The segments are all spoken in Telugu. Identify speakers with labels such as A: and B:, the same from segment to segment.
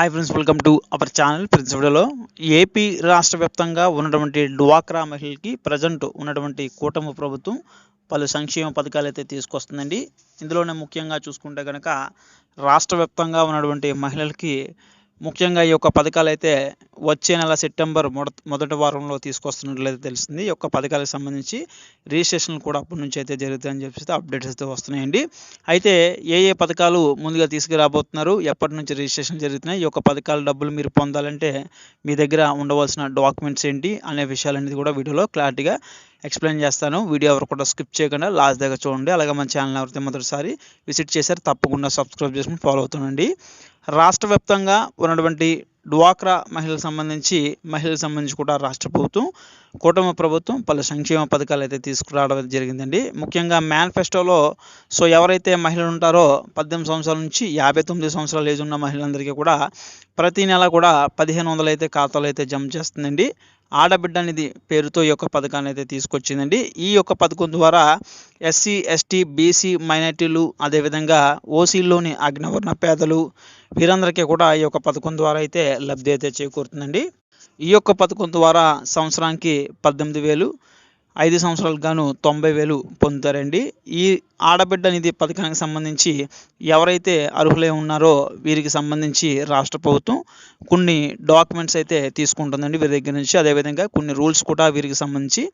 A: Hi friends welcome to our channel friends వీడియోలో ఏపీ రాష్ట్ర వ్యాప్తంగా ఉన్నటువంటి డ్వాక్రా మహిళలకి ప్రజెంట్ ఉన్నటువంటి కూటమి ప్రభుత్వం పలు సంక్షేమ పథకాలు అయితే తీసుకొస్తుందండి. ఇందులోనే ముఖ్యంగా చూసుకుంటే కనుక రాష్ట్ర వ్యాప్తంగా ఉన్నటువంటి మహిళలకి ముఖ్యంగా ఈ యొక్క పథకాలు అయితే వచ్చే నెల సెప్టెంబర్ మొదటి వారంలో తీసుకొస్తున్నట్లయితే తెలిసింది ఈ యొక్క పథకాలకు సంబంధించి రిజిస్ట్రేషన్ కూడా అప్పటి నుంచి అయితే జరుగుతాయని చెప్పేసి అప్డేట్స్ అయితే వస్తున్నాయండి. అయితే ఏ ఏ పథకాలు ముందుగా తీసుకురాబోతున్నారు? ఎప్పటి నుంచి రిజిస్ట్రేషన్ జరుగుతున్నాయి? ఈ యొక్క పథకాల డబ్బులు మీరు పొందాలంటే మీ దగ్గర ఉండవలసిన డాక్యుమెంట్స్ ఏంటి? అనే విషయాలనేది కూడా వీడియోలో క్లారిటీగా ఎక్స్ప్లెయిన్ చేస్తాను. వీడియో ఎవరు కూడా స్కిప్ చేయకుండా లాస్ట్ దగ్గర చూడండి. అలాగే మన ఛానల్ ఎవరైతే మొదటిసారి విజిట్ చేశారు తప్పకుండా సబ్స్క్రైబ్ చేసుకుని ఫాలో అవుతుండండి. రాష్ట్ర వ్యాప్తంగా ఉన్నటువంటి డ్వాక్రా మహిళలకు సంబంధించి మహిళలకు సంబంధించి కూడా రాష్ట్ర ప్రభుత్వం కూటమి ప్రభుత్వం పలు సంక్షేమ పథకాలు అయితే తీసుకురావడం జరిగిందండి. ముఖ్యంగా మేనిఫెస్టోలో సో ఎవరైతే మహిళలు ఉంటారో పద్దెనిమిది సంవత్సరాల నుంచి యాభై తొమ్మిది సంవత్సరాల ఏజ్ ఉన్న మహిళలందరికీ కూడా ప్రతి నెల కూడా పదిహేను వందలు అయితే ఖాతాలు అయితే జమ చేస్తుందండి. ఆడబిడ్డ అనేది పేరుతో ఈ యొక్క పథకాన్ని అయితే తీసుకొచ్చిందండి. ఈ యొక్క పథకం ద్వారా ఎస్సీ ఎస్టీ బీసీ మైనార్టీలు అదేవిధంగా ఓసీల్లోని అగ్నివర్ణ పేదలు వీరందరికీ కూడా ఈ యొక్క పథకం ద్వారా అయితే లబ్ధి అయితే చేకూరుతుందండి. ఈ యొక్క పథకం ద్వారా సంవత్సరానికి పద్దెనిమిది వేలు ఐదు సంవత్సరాలకు గాను తొంభై వేలు పొందుతారండి. ఈ ఆడబిడ్డ నిధి పథకానికి సంబంధించి ఎవరైతే అర్హులై ఉన్నారో వీరికి సంబంధించి రాష్ట్ర ప్రభుత్వం కొన్ని డాక్యుమెంట్స్ అయితే తీసుకుంటుందండి వీరి దగ్గర నుంచి. అదేవిధంగా కొన్ని రూల్స్ కూడా వీరికి సంబంధించి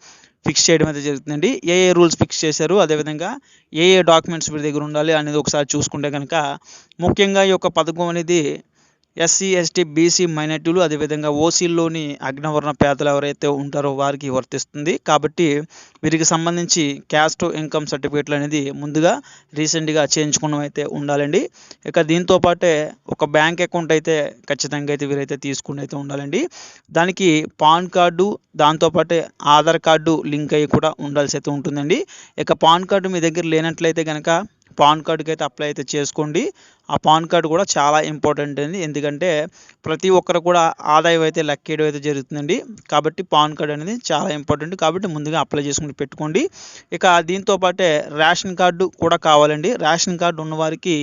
A: ఫిక్స్ చేయడం అయితే జరుగుతుందండి. ఏ ఏ రూల్స్ ఫిక్స్ చేశారు అదేవిధంగా ఏ ఏ డాక్యుమెంట్స్ వీరి దగ్గర ఉండాలి అనేది ఒకసారి చూసుకుంటే కనుక ముఖ్యంగా ఈ యొక్క పథకం అనేది ఎస్సీ ఎస్టీ బీసీ మైనార్టీలు అదేవిధంగా ఓసీల్లోని అగ్నవర్ణ పేదలు ఎవరైతే ఉంటారో వారికి వర్తిస్తుంది. కాబట్టి వీరికి సంబంధించి క్యాస్ట్ ఇన్కమ్ సర్టిఫికేట్లు అనేది ముందుగా రీసెంట్గా చేయించుకోవడం అయితే ఉండాలండి. ఇక దీంతో పాటే ఒక బ్యాంక్ అకౌంట్ అయితే ఖచ్చితంగా అయితే వీరైతే తీసుకుని అయితే ఉండాలండి. దానికి పాన్ కార్డు దాంతోపాటే ఆధార్ కార్డు లింక్ అయ్యి కూడా ఉండాల్సి అయితే ఉంటుందండి. ఇక పాన్ కార్డు మీ దగ్గర లేనట్లయితే కనుక పాన్ కార్డుకి అయితే అప్లై అయితే చేసుకోండి. ఆ పాన్ కార్డు కూడా చాలా ఇంపార్టెంట్ అండి. ఎందుకంటే ప్రతి ఒక్కరు కూడా ఆదాయం అయితే లెక్కేయడం అయితే జరుగుతుందండి. కాబట్టి పాన్ కార్డు అనేది చాలా ఇంపార్టెంట్. కాబట్టి ముందుగా అప్లై చేసుకుని పెట్టుకోండి. ఇక దీంతో పాటే రేషన్ కార్డు కూడా కావాలండి. రేషన్ కార్డు ఉన్నవారికి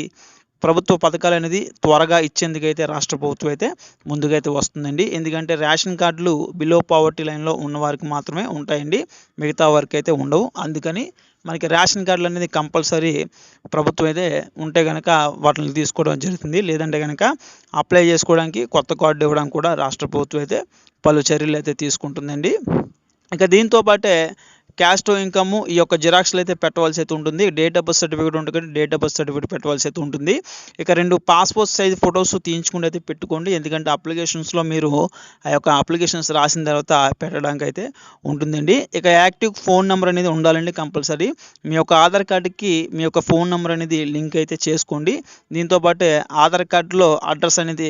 A: ప్రభుత్వ పథకాలు అనేది త్వరగా ఇచ్చేందుకైతే రాష్ట్ర ప్రభుత్వం అయితే ముందుగా అయితే వస్తుందండి. ఎందుకంటే రేషన్ కార్డులు బిలో పావర్టీ లైన్లో ఉన్న వారికి మాత్రమే ఉంటాయండి. మిగతా వారికి అయితే ఉండవు. అందుకని మనకి రేషన్ కార్డులు అనేది కంపల్సరీ ప్రభుత్వం అయితే ఉంటే కనుక వాటిని తీసుకోవడం జరుగుతుంది. లేదంటే కనుక అప్లై చేసుకోవడానికి కొత్త కార్డు ఇవ్వడానికి కూడా రాష్ట్ర ప్రభుత్వం అయితే పలు చర్యలు అయితే తీసుకుంటుందండి. ఇక దీంతో పాటే క్యాస్ట్ ఇన్కమ్ ఈ యొక్క జిరాక్స్లు అయితే పెట్టవలసి అయితే ఉంటుంది. డేట్ ఆఫ్ బర్త్ సర్టిఫికేట్ ఉంటుంది డేట్ ఆఫ్ బర్త్ సర్టిఫికేట్ పెట్టవలసి అయితే ఉంటుంది. ఇక రెండు పాస్పోర్ట్ సైజ్ ఫొటోస్ తీయించుకుంటే అయితే పెట్టుకోండి. ఎందుకంటే అప్లికేషన్స్లో మీరు ఆ యొక్క అప్లికేషన్స్ రాసిన తర్వాత పెట్టడానికి అయితే ఉంటుందండి. ఇక యాక్టివ్ ఫోన్ నెంబర్ అనేది ఉండాలండి కంపల్సరీ. మీ యొక్క ఆధార్ కార్డుకి మీ యొక్క ఫోన్ నెంబర్ అనేది లింక్ అయితే చేసుకోండి. దీంతో పాటే ఆధార్ కార్డులో అడ్రస్ అనేది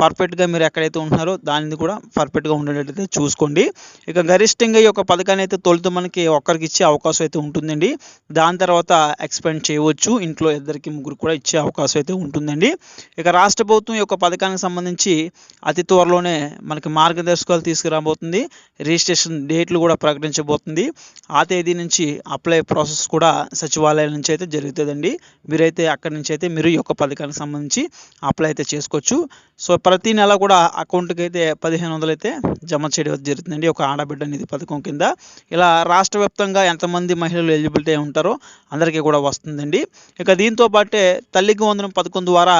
A: పర్ఫెక్ట్గా మీరు ఎక్కడైతే ఉంటున్నారో దానిది కూడా పర్ఫెక్ట్గా ఉండేటట్టు చూసుకోండి. ఇక గరిష్టంగా ఈ యొక్క పథకాన్ని అయితే తొలుత మనకి ఒక్కరికి ఇచ్చే అవకాశం అయితే ఉంటుందండి. దాని తర్వాత ఎక్స్పెండ్ చేయవచ్చు. ఇంట్లో ఇద్దరికి ముగ్గురు కూడా ఇచ్చే అవకాశం అయితే ఉంటుందండి. ఇక రాష్ట్ర ప్రభుత్వం యొక్క పథకానికి సంబంధించి అతి త్వరలోనే మనకి మార్గదర్శకాలు తీసుకురాబోతుంది. రిజిస్ట్రేషన్ డేట్లు కూడా ప్రకటించబోతుంది. ఆ తేదీ నుంచి అప్లై ప్రాసెస్ కూడా సచివాలయం నుంచి అయితే జరుగుతుందండి. మీరైతే అక్కడి నుంచి అయితే మీరు ఈ యొక్క పథకానికి సంబంధించి అప్లై అయితే చేసుకోవచ్చు. సో ప్రతి నెల కూడా అకౌంట్కి అయితే పదిహేను వందలు అయితే జమ చేయడం జరుగుతుందండి. ఒక ఆడబిడ్డ నిధి పథకం కింద. ఇలా రాష్ట్ర వ్యాప్తంగా ఎంతమంది మహిళలు ఎలిజిబిలిటీ ఉంటారో అందరికీ కూడా వస్తుందండి. ఇక దీంతో పాటే తల్లికి వందనం పథకం ద్వారా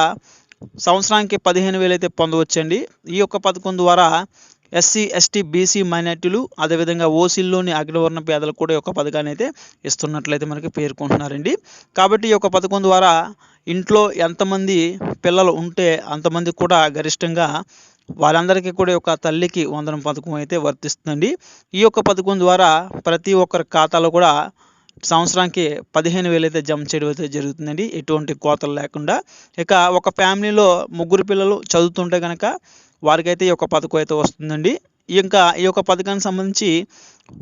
A: సంవత్సరానికి పదిహేను వేలు అయితే పొందవచ్చండి. ఈ యొక్క పథకం ద్వారా ఎస్సీ ఎస్టీ బీసీ మైనార్టీలు అదేవిధంగా ఓసీల్లోని అగ్రవర్ణ పేదలకు కూడా ఈ యొక్క పథకాన్ని అయితే ఇస్తున్నట్లయితే మనకి పేర్కొంటున్నారండి. కాబట్టి ఈ యొక్క పథకం ద్వారా ఇంట్లో ఎంతమంది పిల్లలు ఉంటే అంతమంది కూడా గరిష్టంగా వాళ్ళందరికీ కూడా ఒక తల్లికి వందనం పథకం అయితే వర్తిస్తుందండి. ఈ యొక్క పథకం ద్వారా ప్రతి ఒక్కరి ఖాతాలో కూడా సంవత్సరానికి పదిహేను వేలు అయితే జమ చేయడం అయితే జరుగుతుందండి. ఎటువంటి కోతలు లేకుండా. ఇక ఒక ఫ్యామిలీలో ముగ్గురు పిల్లలు చదువుతుంటే కనుక వారికైతే ఈ యొక్క పథకం అయితే వస్తుందండి. ఇంకా ఈ యొక్క పథకానికి సంబంధించి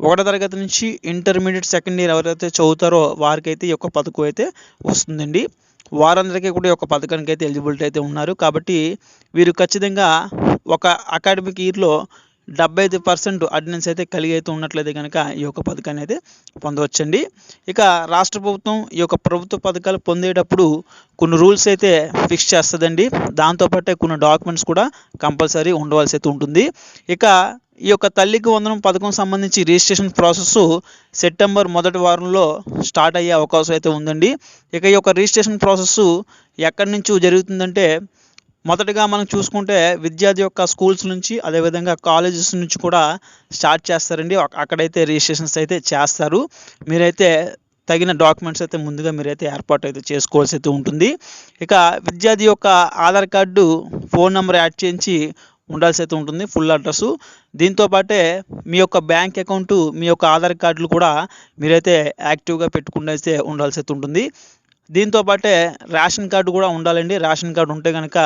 A: ఒకటో తరగతి నుంచి ఇంటర్మీడియట్ సెకండ్ ఇయర్ ఎవరైతే చదువుతారో వారికైతే ఈ యొక్క పథకం అయితే వస్తుందండి. వారందరికీ కూడా ఒక పథకానికి అయితే ఎలిజిబిలిటీ అయితే ఉన్నారు. కాబట్టి వీరు ఖచ్చితంగా ఒక అకాడమిక్ ఇయర్లో డెబ్బై ఐదు పర్సెంట్ అటెండెన్స్ అయితే కలిగి అయితే ఉన్నట్లయితే కనుక ఈ యొక్క పథకాన్ని అయితే పొందవచ్చండి. ఇక రాష్ట్ర ప్రభుత్వం ఈ యొక్క ప్రభుత్వ పథకాలు పొందేటప్పుడు కొన్ని రూల్స్ అయితే ఫిక్స్ చేస్తుందండి. దాంతోపాటే కొన్ని డాక్యుమెంట్స్ కూడా కంపల్సరీ ఉండవలసి అయితే ఉంటుంది. ఇక ఈ యొక్క తల్లికి వందనం పథకం సంబంధించి రిజిస్ట్రేషన్ ప్రాసెస్ సెప్టెంబర్ మొదటి వారంలో స్టార్ట్ అయ్యే అవకాశం అయితే ఉందండి. ఇక ఈ యొక్క రిజిస్ట్రేషన్ ప్రాసెస్ ఎక్కడి నుంచి జరుగుతుందంటే మొదటగా మనం చూసుకుంటే విద్యార్థి యొక్క స్కూల్స్ నుంచి అదేవిధంగా కాలేజెస్ నుంచి కూడా స్టార్ట్ చేస్తారండి. అక్కడైతే రిజిస్ట్రేషన్స్ అయితే చేస్తారు. మీరైతే తగిన డాక్యుమెంట్స్ అయితే ముందుగా మీరైతే ఏర్పాటు అయితే చేసుకోవాల్సి అయితే ఉంటుంది. ఇక విద్యార్థి యొక్క Aadhaar card phone number add చేయించి ఉండాల్సి అయితే ఉంటుంది ఫుల్ అడ్రస్. దీంతో పాటే మీ యొక్క బ్యాంక్ అకౌంటు మీ యొక్క ఆధార్ కార్డులు కూడా మీరైతే యాక్టివ్గా పెట్టుకుంటే అయితే ఉండాల్సి అయితే ఉంటుంది. దీంతో పాటే రేషన్ కార్డు కూడా ఉండాలండి. రేషన్ కార్డు ఉంటే కనుక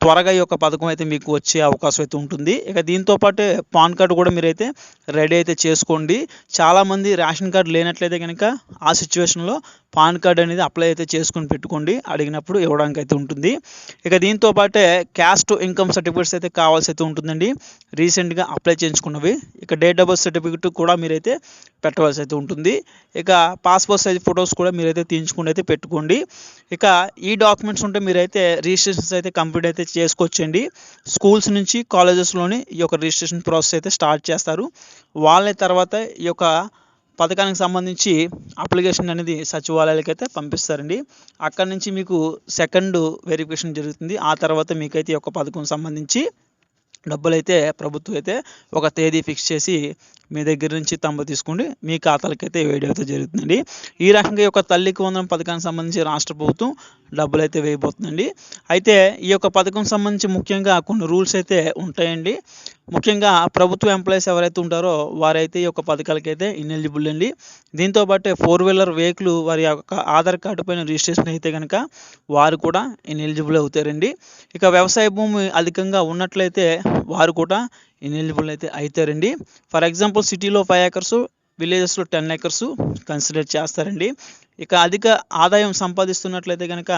A: త్వరగా ఈ యొక్క పథకం అయితే మీకు వచ్చే అవకాశం అయితే ఉంటుంది. ఇక దీంతో పాటే పాన్ కార్డు కూడా మీరైతే రెడీ అయితే చేసుకోండి. చాలామంది రేషన్ కార్డు లేనట్లయితే కనుక ఆ సిచ్యువేషన్లో పాన్ కార్డ్ అనేది అప్లై అయితే చేసుకొని పెట్టుకోండి. అడిగినప్పుడు ఇవ్వడానికి అయితే ఉంటుంది. ఇక దీంతో పాటే క్యాస్ట్ ఇన్కమ్ సర్టిఫికేట్స్ అయితే కావాల్సి అయితే ఉంటుందండి. రీసెంట్గా అప్లై చేయించుకున్నవి. ఇక డేట్ ఆఫ్ బర్త్ సర్టిఫికేట్ కూడా మీరైతే పెట్టవలసి అయితే ఉంటుంది. ఇక పాస్పోర్ట్ సైజ్ ఫొటోస్ కూడా మీరైతే తీయించుకుని అయితే పెట్టుకోండి. ఇక ఈ డాక్యుమెంట్స్ ఉంటే మీరైతే రిజిస్ట్రేషన్స్ అయితే కంప్లీట్ అయితే చేసుకోవచ్చండి. స్కూల్స్ నుంచి కాలేజెస్లోని ఈ యొక్క రిజిస్ట్రేషన్ ప్రాసెస్ అయితే స్టార్ట్ చేస్తారు. వాళ్ళ తర్వాత ఈ యొక్క పథకానికి సంబంధించి అప్లికేషన్ అనేది సచివాలయాలకు అయితే పంపిస్తారండి. అక్కడ నుంచి మీకు సెకండ్ వెరిఫికేషన్ జరుగుతుంది. ఆ తర్వాత మీకైతే ఈ యొక్క పథకం సంబంధించి డబ్బులు అయితే ప్రభుత్వం అయితే ఒక తేదీ ఫిక్స్ చేసి మీ దగ్గర నుంచి తమ్ము తీసుకోండి. మీ ఖాతాలకైతే వేయడం అయితే జరుగుతుందండి. ఈ రకంగా ఈ యొక్క తల్లికి వందనం పథకానికి సంబంధించి రాష్ట్ర ప్రభుత్వం డబ్బులు అయితే వేయబోతుందండి. అయితే ఈ యొక్క పథకం సంబంధించి ముఖ్యంగా కొన్ని రూల్స్ అయితే ఉంటాయండి. ముఖ్యంగా ప్రభుత్వ ఎంప్లాయీస్ ఎవరైతే ఉంటారో వారైతే ఈ యొక్క పథకాలకైతే ఇన్ఎలిజిబుల్ అండి. దీంతోపాటు ఫోర్ వీలర్ వెహికల్ వారి యొక్క ఆధార్ కార్డు పైన రిజిస్ట్రేషన్ అయితే కనుక వారు కూడా ఇన్ఎలిజిబుల్ అవుతారండి. ఇక వ్యవసాయ భూమి అధికంగా ఉన్నట్లయితే వారు కూడా ఇన్ఎలిజిబుల్ అయితే అవుతారండి ఫర్ ఎగ్జాంపుల్ సిటీలో ఫైవ్ ఏకర్స్ విలేజెస్లో టెన్ ఏకర్స్ కన్సిడర్ చేస్తారండి. ఇక అధిక ఆదాయం సంపాదిస్తున్నట్లయితే కనుక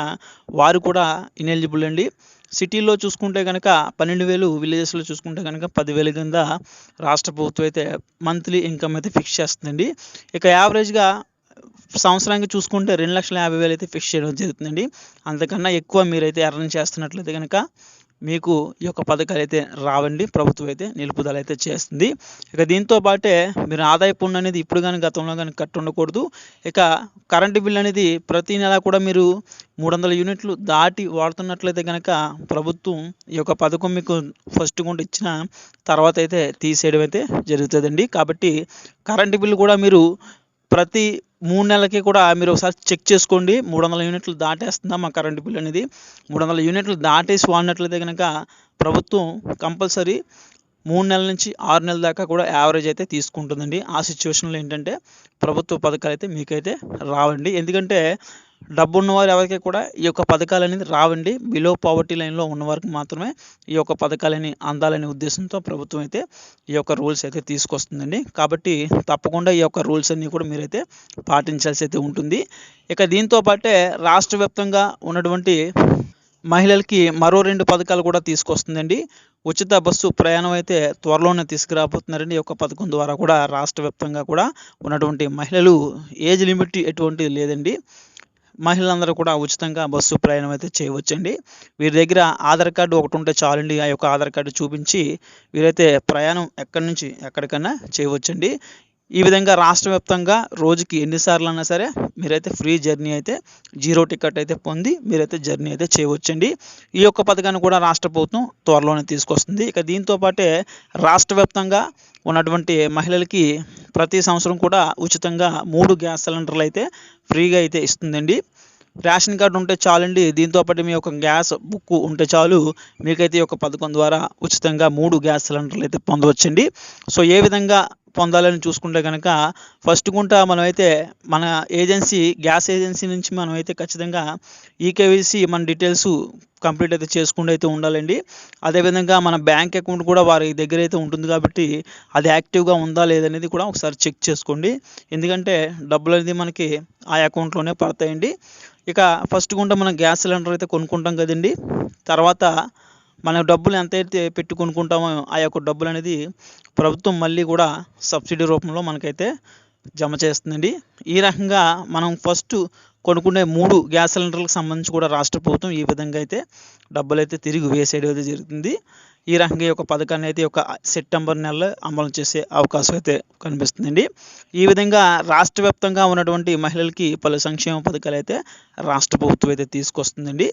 A: వారు కూడా ఇనెలిజిబుల్ అండి. సిటీలో చూసుకుంటే కనుక పన్నెండు వేలు విలేజెస్లో చూసుకుంటే కనుక పదివేల కింద రాష్ట్ర ప్రభుత్వం అయితే మంత్లీ ఇన్కమ్ అయితే ఫిక్స్ చేస్తుందండి. ఇక యావరేజ్గా సంవత్సరానికి చూసుకుంటే రెండు లక్షల యాభై వేలు అయితే ఫిక్స్ చేయడం జరుగుతుందండి. అంతకన్నా ఎక్కువ మీరైతే ఎర్న్ చేస్తున్నట్లయితే కనుక మీకు ఈ యొక్క పథకాలు అయితే రావండి ప్రభుత్వం అయితే నిలుపుదల అయితే చేస్తుంది. ఇక దీంతో పాటే మీరు ఆదాయ పన్ను అనేది ఇప్పుడు కానీ గతంలో కానీ కట్టి ఉండకూడదు ఇక కరెంటు బిల్ అనేది ప్రతి నెల కూడా మీరు మూడు వందల యూనిట్లు దాటి వాడుతున్నట్లయితే కనుక ప్రభుత్వం ఈ యొక్క పథకం మీకు ఫస్ట్ కొంట ఇచ్చిన తర్వాత అయితే తీసేయడం అయితే జరుగుతుందండి. కాబట్టి కరెంటు బిల్లు కూడా మీరు ప్రతి మూడు నెలలకి కూడా మీరు ఒకసారి చెక్ చేసుకోండి. మూడు వందల యూనిట్లు దాటేస్తుందా మా కరెంటు బిల్ అనేది? మూడు వందల యూనిట్లు దాటేసి వాడినట్లయితే కనుక ప్రభుత్వం కంపల్సరీ మూడు నెలల నుంచి ఆరు నెలల దాకా కూడా యావరేజ్ అయితే తీసుకుంటుందండి. ఆ సిచ్యువేషన్లో ఏంటంటే ప్రభుత్వ పథకాలు అయితే మీకైతే రావండి. ఎందుకంటే డబ్బు ఉన్నవారు ఎవరికి కూడా ఈ యొక్క పథకాలు అనేది రావండి. బిలో పావర్టీ లైన్లో ఉన్నవారికి మాత్రమే ఈ యొక్క పథకాలని అందాలనే ఉద్దేశంతో ప్రభుత్వం అయితే ఈ యొక్క రూల్స్ అయితే తీసుకొస్తుందండి. కాబట్టి తప్పకుండా ఈ యొక్క రూల్స్ అన్నీ కూడా మీరైతే పాటించాల్సి అయితే ఉంటుంది. ఇక దీంతో పాటే రాష్ట్ర వ్యాప్తంగా ఉన్నటువంటి మహిళలకి మరో రెండు పథకాలు కూడా తీసుకొస్తుందండి. ఉచిత బస్సు ప్రయాణం అయితే త్వరలోనే తీసుకురాబోతున్నారండి. ఈ యొక్క పథకం ద్వారా కూడా రాష్ట్ర వ్యాప్తంగా కూడా ఉన్నటువంటి మహిళలు ఏజ్ లిమిట్ ఎటువంటి లేదండి. మహిళలందరూ కూడా ఉచితంగా బస్సు ప్రయాణం అయితే చేయవచ్చండి. వీరి దగ్గర ఆధార్ కార్డు ఒకటి ఉంటే చాలండి. ఆ యొక్క ఆధార్ కార్డు చూపించి వీరైతే ప్రయాణం ఎక్కడి నుంచి ఎక్కడికైనా చేయవచ్చండి. ఈ విధంగా రాష్ట్ర వ్యాప్తంగా రోజుకి ఎన్నిసార్లు అయినా సరే మీరైతే ఫ్రీ జర్నీ అయితే జీరో టికెట్ అయితే పొంది మీరైతే జర్నీ అయితే చేయవచ్చండి. ఈ యొక్క పథకాన్ని కూడా రాష్ట్ర ప్రభుత్వం త్వరలోనే తీసుకొస్తుంది. ఇక దీంతో పాటే రాష్ట్ర వ్యాప్తంగా ఉన్నటువంటి మహిళలకి ప్రతి సంవత్సరం కూడా ఉచితంగా మూడు గ్యాస్ సిలిండర్లు అయితే ఫ్రీగా అయితే ఇస్తుందండి. రేషన్ కార్డు ఉంటే చాలండి. దీంతో పాటు మీ యొక్క గ్యాస్ బుక్ ఉంటే చాలు మీకైతే ఈ యొక్క పథకం ద్వారా ఉచితంగా మూడు గ్యాస్ సిలిండర్లు అయితే పొందవచ్చండి. సో ఏ విధంగా పొందాలని చూసుకుంటే కనుక ఫస్ట్ గుంట మనమైతే మన ఏజెన్సీ గ్యాస్ ఏజెన్సీ నుంచి మనమైతే ఖచ్చితంగా ఈకేవీసీ మన డీటెయిల్స్ కంప్లీట్ అయితే చేసుకుంటూ అయితే ఉండాలండి. అదేవిధంగా మన బ్యాంక్ అకౌంట్ కూడా వారి దగ్గర అయితే ఉంటుంది కాబట్టి అది యాక్టివ్గా ఉందా లేదనేది కూడా ఒకసారి చెక్ చేసుకోండి. ఎందుకంటే డబ్బులు అనేది మనకి ఆ అకౌంట్లోనే పడతాయండి. ఇక ఫస్ట్ గుంట మనం గ్యాస్ సిలిండర్ అయితే కొనుక్కుంటాం కదండి. తర్వాత మనం డబ్బులు ఎంతైతే పెట్టి కొనుక్కుంటామో ఆ యొక్క డబ్బులు అనేది ప్రభుత్వం మళ్ళీ కూడా సబ్సిడీ రూపంలో మనకైతే జమ చేస్తుందండి. ఈ రకంగా మనం ఫస్ట్ కొనుక్కునే మూడు గ్యాస్ సిలిండర్లకు సంబంధించి కూడా రాష్ట్ర ప్రభుత్వం ఈ విధంగా అయితే డబ్బులు అయితే తిరిగి వేసేయడం అయితే జరుగుతుంది. ఈ రకంగా ఈ యొక్క పథకాన్ని అయితే ఒక సెప్టెంబర్ నెలలో అమలు చేసే అవకాశం అయితే కనిపిస్తుందండి. ఈ విధంగా రాష్ట్ర వ్యాప్తంగా ఉన్నటువంటి మహిళలకి పలు సంక్షేమ పథకాలు అయితే రాష్ట్ర ప్రభుత్వం అయితే తీసుకొస్తుందండి.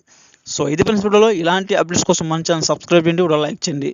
A: సో ఇది ఫ్రెండ్స్ వీడియోలో ఇలాంటి అప్డేట్స్ కోసం మన ఛానల్ సబ్స్క్రైబ్ చేయండి కూడా లైక్ చేయండి.